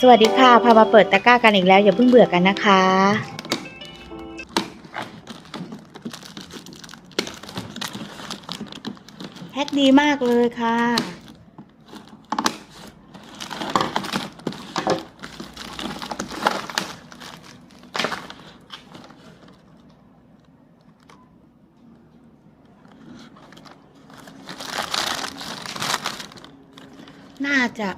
สวัสดีค่ะ พามาเปิดตะกร้ากันอีกแล้ว อย่าเพิ่งเบื่อกันนะคะ แพ็คดีมากเลยค่ะ น่าจะ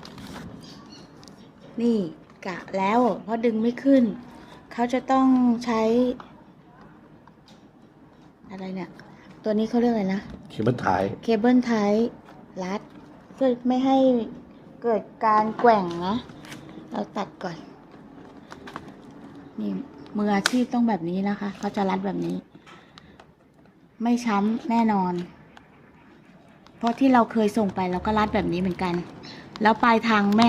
นี่กะแล้วเพราะดึงไม่ขึ้น เขาจะต้องใช้ อะไรเนี่ย ตัวนี้เขาเรียกอะไรนะ เคเบิลท้ายเคเบิลไทป์รัดเพื่อไม่ให้เกิดการแกว่งนะ เราตัดก่อน นี่มืออาชีพต้องแบบนี้นะคะ เขาจะรัดแบบนี้ ไม่ช้ำแน่นอน เพราะที่เราเคยส่งไปเราก็รัดแบบนี้เหมือนกัน แล้วปลายทางแม่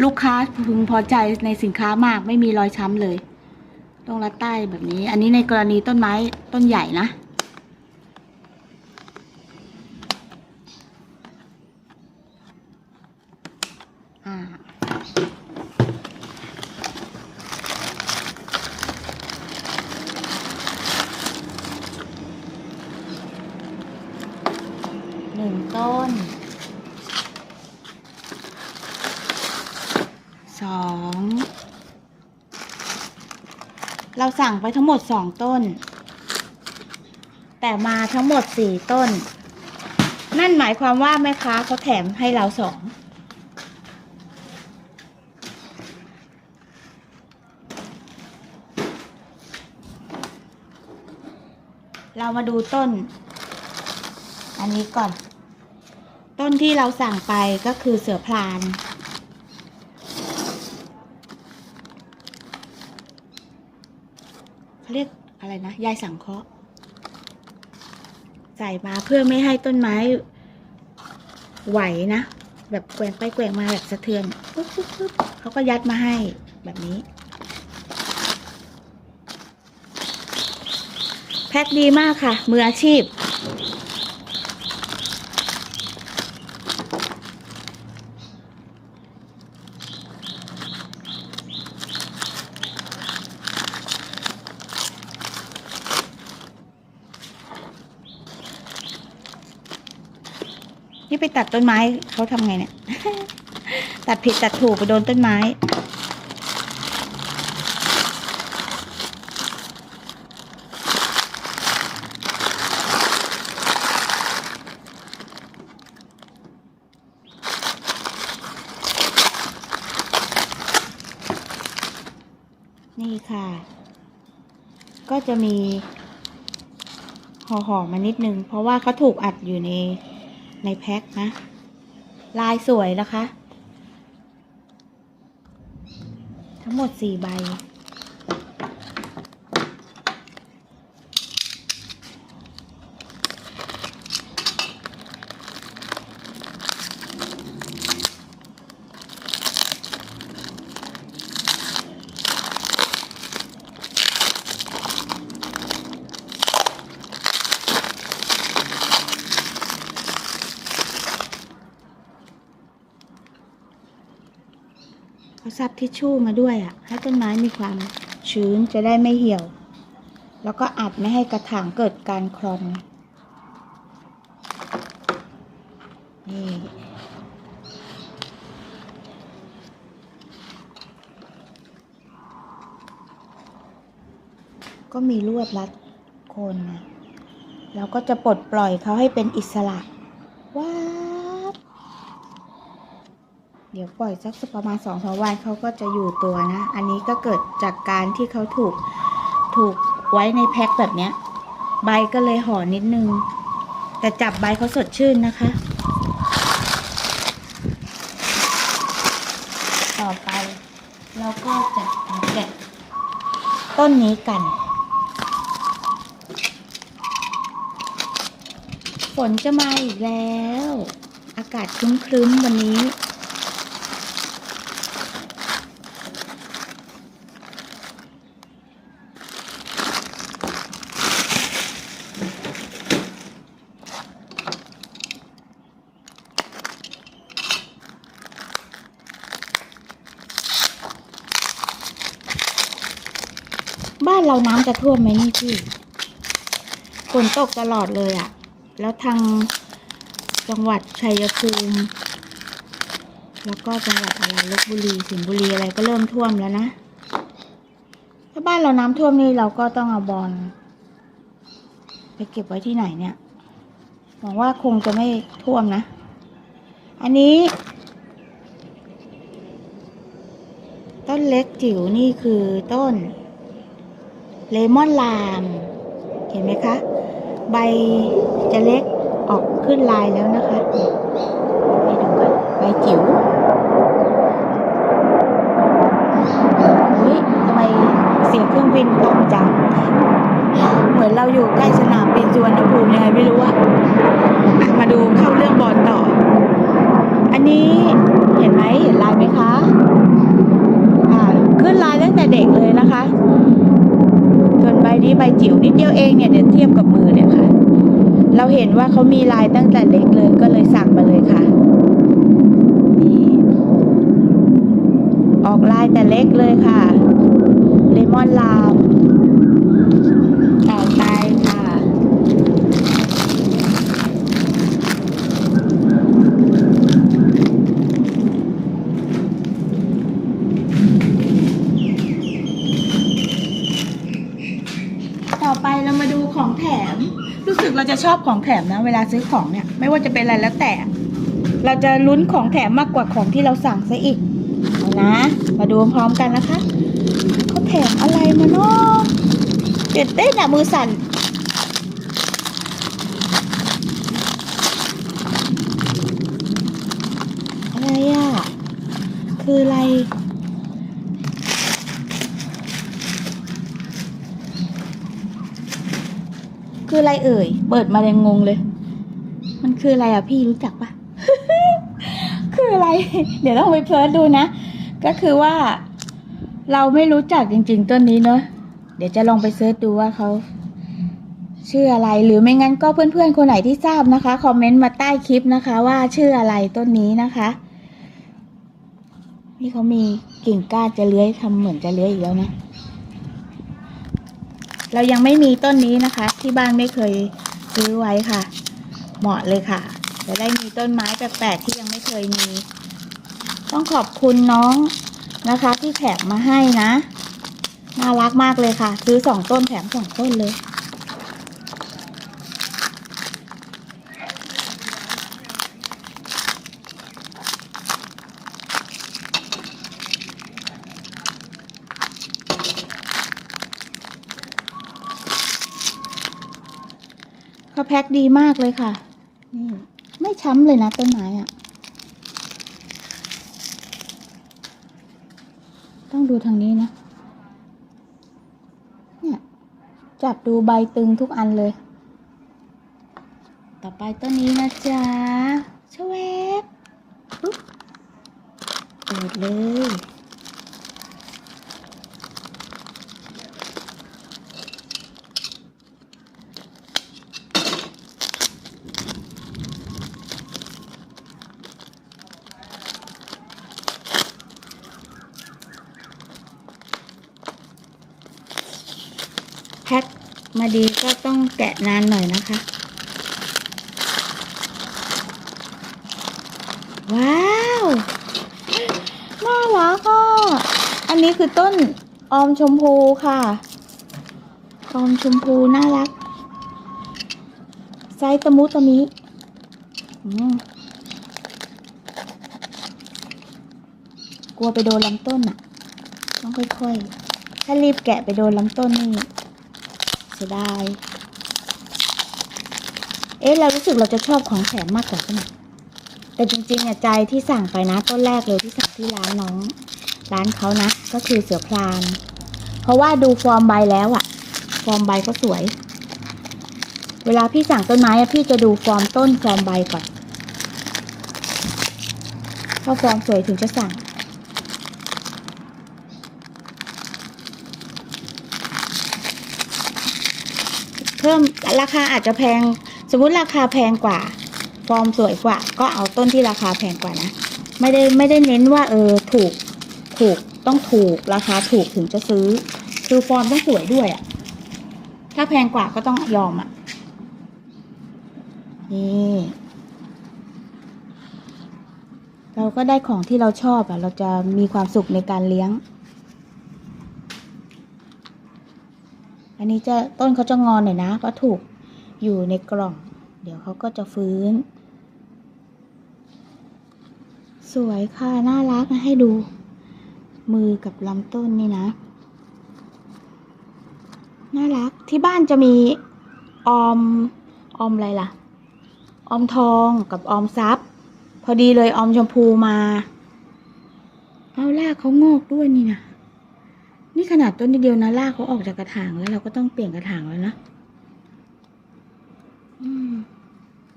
ลูกค้าพึงพอใจในสินค้ามากไม่มีรอยช้ำเลยต้องรัดใต้แบบนี้ อันนี้ในกรณีต้นไม้ต้นใหญ่นะ อ่าหนึ่งต้น สอง เราสั่งไปทั้งหมดสองต้น แต่มาทั้งหมดสี่ต้น นั่นหมายความว่าแม่ค้าเขาแถมให้เราสองเรามาดูต้น อันนี้ก่อน ต้นที่เราสั่งไปก็คือเสือพลาน เขาเรียกอะไรนะยายสังเคราะห์ใส่มาเพื่อไม่ให้ต้นไม้ไหวนะ แบบแกว่งไปแกว่งมาแบบสะเทือนปุ๊บปุ๊บปุ๊บเขาก็ยัดมาให้แบบนี้ แพ็คดีมากค่ะ มืออาชีพ ไปตัดต้นไม้เขาทำไงเนี่ย ตัดผิดตัดถูกไปโดนต้นไม้ นี่ค่ะ ก็จะมีห่อๆมานิดนึง เพราะว่าเขาถูกอัดอยู่ใน ในแพ็คนะ ลายสวยนะคะ ทั้งหมดสี่ใบ ซับทิชชู่มาด้วยอะ ให้ต้นไม้มีความชื้นจะได้ไม่เหี่ยว แล้วก็อัดไม่ให้กระถางเกิดการคลอนนี่ก็มีลวดรัดโคนนะแล้วก็จะปลดปล่อยเขาให้เป็นอิสระว้า เดี๋ยวปล่อยสักประมาณสองสามวันเขาก็จะอยู่ตัวนะ อันนี้ก็เกิดจากการที่เขาถูกถูกไว้ในแพ็คแบบเนี้ย ใบก็เลยห่อนิดนึง แต่จับใบเขาสดชื่นนะคะ ต่อไปเราก็จะแกะต้นนี้กัน ฝนจะมาอีกแล้ว อากาศครึ้มๆวันนี้านเราน้ำจะท่วมไหมนี่พี่ฝนตกตลอดเลยอะ่ะ แล้วทางจังหวัดชัยภูมิ แล้วก็จังหวัดอะไรลบบุรีสิงห์บุรีอะไรก็เริ่มท่วมแล้วนะ ถ้าบ้านเราน้ำท่วมนี่เราก็ต้องเอาบอลไปเก็บไว้ที่ไหนเนี่ย หวังว่าคงจะไม่ท่วมนะ อันนี้ ต้นเล็กจิ๋วนี่คือต้น เลมอนลาม เห็นไหมคะ ใบจะเล็กออกขึ้นลายแล้วนะคะนี่ดูกันใบจิ๋วเฮ้ยทำไมเสียงเครื่องบินดังจัง เหมือนเราอยู่ใกล้สนามบินสุวรรณภูมิยังไงไม่รู้อะอะมาดูเข้าเรื่องบอลต่อ อันนี้เห็นไหมเห็นลายไหมคะ อ่าขึ้นลายตั้งแต่เด็กเลยนะคะ ส่วนใบนี้ใบจิ๋วนิดเดียวเองเนี่ยเดี๋ยวเทียบกับมือเนี่ยค่ะ เราเห็น ว่าเขามีลายตั้งแต่เล็กเลยก็เลยสั่งมาเลยค่ะนี่ออกลายแต่เล็กเลยค่ะเลมอนลาวต่อไปค่ะ ต่อไปเรามาดูของแถม รู้สึกเราจะ ชอบของแถมนะ เวลาซื้อของเนี่ย ไม่ว่าจะเป็นอะไรแล้วแต่ เราจะลุ้นของแถมมากกว่าของที่เราสั่งซะอีกนะ มาดูพร้อมกันนะคะเขาแถมอะไรมาเนาะเด็ดเต้นอะมือสั่นอะไรอะคืออะไร คืออะไรเอ่ย เปิดมายังงงเลย มันคืออะไรอะพี่รู้จักปะคืออะไร เดี๋ยวต้องไปเพิร์ดดูนะ ก็คือว่า เราไม่รู้จักจริง ๆต้นนี้เนอะเดี๋ยวจะลองไปเซิร์ชดูว่าเขาชื่ออะไรหรือไม่งั้นก็เพื่อนๆ คนไหนที่ทราบนะคะ คอมเมนต์มาใต้คลิปนะคะ ว่าชื่ออะไรต้นนี้นะคะ นี่เขามีกิ่งก้านจะเลื้อยทำเหมือนจะเลื้อยอีกแล้วนะ เรายังไม่มีต้นนี้นะคะ ที่บ้านไม่เคยซื้อไว้ค่ะ เหมาะเลยค่ะ จะได้มีต้นไม้แปลกๆที่ยังไม่เคยมี ต้องขอบคุณน้องนะคะ ที่แถมมาให้นะ น่ารักมากเลยค่ะ ซื้อสองต้นแถมสองต้นเลย พ็คดีมากเลยค่ะ นี่ไม่ช้ำเลยนะต้นไม้อะต้องดูทางนี้นะ เนี่ย จับดูใบตึงทุกอันเลย ต่อไปต้นนี้นะจ๊ะชเวบปุ๊บเปิดเลย แพ็ค มาดีก็ต้องแกะนานหน่อยนะคะ ว้าวน่ารักอะอันนี้คือต้นออมชมพูค่ะ ออมชมพูน่ารัก ไซส์ตะมุตะมิกลัวไปโดนลำต้นอะ ต้องค่อยๆ ถ้ารีบแกะไปโดนลำต้นนี่ เสียดายเอ๊ะเรารู้สึกเราจะชอบของแถมมากกว่าใช่ไหมแต่จริงๆอะใจที่สั่งไปนะต้นแรกเลยที่สั่งที่ร้านน้อง ร้านเขานะ ก็คือเสือพราน เพราะว่าดูฟอร์มใบแล้วอะฟอร์มใบก็สวย เวลาพี่สั่งต้นไม้อะพี่จะดูฟอร์มต้นฟอร์มใบก่อนถ้าฟอร์มสวยถึงจะสั่ง เพิ่ม ราคาอาจจะแพง สมมุติราคาแพงกว่า ฟอร์มสวยกว่า ก็เอาต้นที่ราคาแพงกว่านะ ไม่ได้ไม่ได้เน้นว่าเออถูกถูกต้องถูกราคาถูกถึงจะซื้อ คือฟอร์มต้องสวยด้วยอะ่ะ ถ้าแพงกว่าก็ต้องยอมอะ่ะ นี่เราก็ได้ของที่เราชอบอะ่ะ เราจะมีความสุขในการเลี้ยง อันนี้จะต้นเขาจะงอนหน่อยนะเพราะถูกอยู่ในกล่อง เดี๋ยวเขาก็จะฟื้น สวยค่ะ น่ารักนะให้ดู มือกับลำต้นนี่นะ น่ารักที่บ้านจะมีออมออมอะไรล่ะ ออมทองกับออมทรัพย์พอดีเลยออมชมพูมา เอารากเขางอกด้วยนี่นะ นี่ขนาดต้นนิดเดียวนะรากเขาออกจากกระถางแล้วเราก็ต้องเปลี่ยนกระถางแล้วนะอืม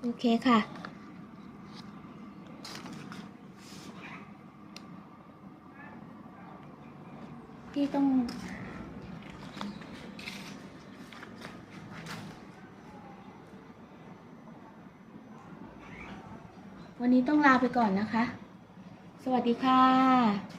โอเคค่ะ พี่ต้องวันนี้ต้องลาไปก่อนนะคะ สวัสดีค่ะ